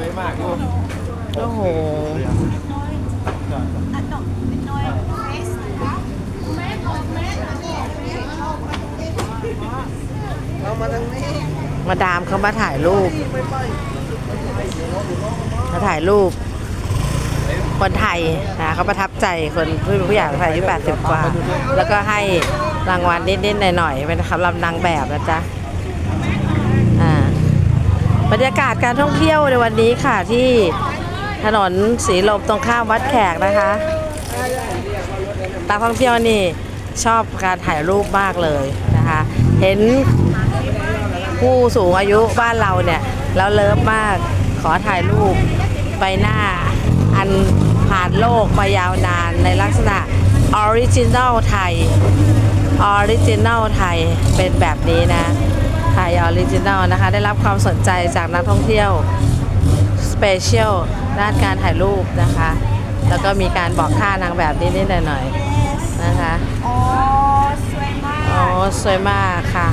สวยมากโอ้โห เรามาทางนี้มาดามเขามาถ่ายรูปมาถ่ายรูป คนไทยนะเขาประทับใจคนผู้ผู้ใหญ่ไทยอายุ80 กว่า แล้วก็ให้รางวัลนิดๆหน่อยๆเป็นคำลำนางแบบนะจ๊ะ รยากาศการท่องเที่ยวในวันนี้ค่ะที่ถนนสีลมตรงข้ามวัดแขกนะคะนักท่องเที่ยวนี่ชอบการถ่ายรูปมากเลยนะคะ เห็นผู้สูงอายุบ้านเราเนี่ยแล้วเลิฟมากขอถ่ายรูปใบหน้า อันผ่านโลกมายาวนานในลักษณะออริจินัลไทยออริจินัลไทยเป็นแบบนี้นะ ไทยออริจินัลนะคะ ได้รับความสนใจจากนักท่องเที่ยวสเปเชียลด้านการถ่ายรูปนะคะ แล้วก็มีการบอกท่านางแบบนิดๆหน่อยๆนะคะ อ๋อ สวยมาก อ๋อ สวยมากค่ะ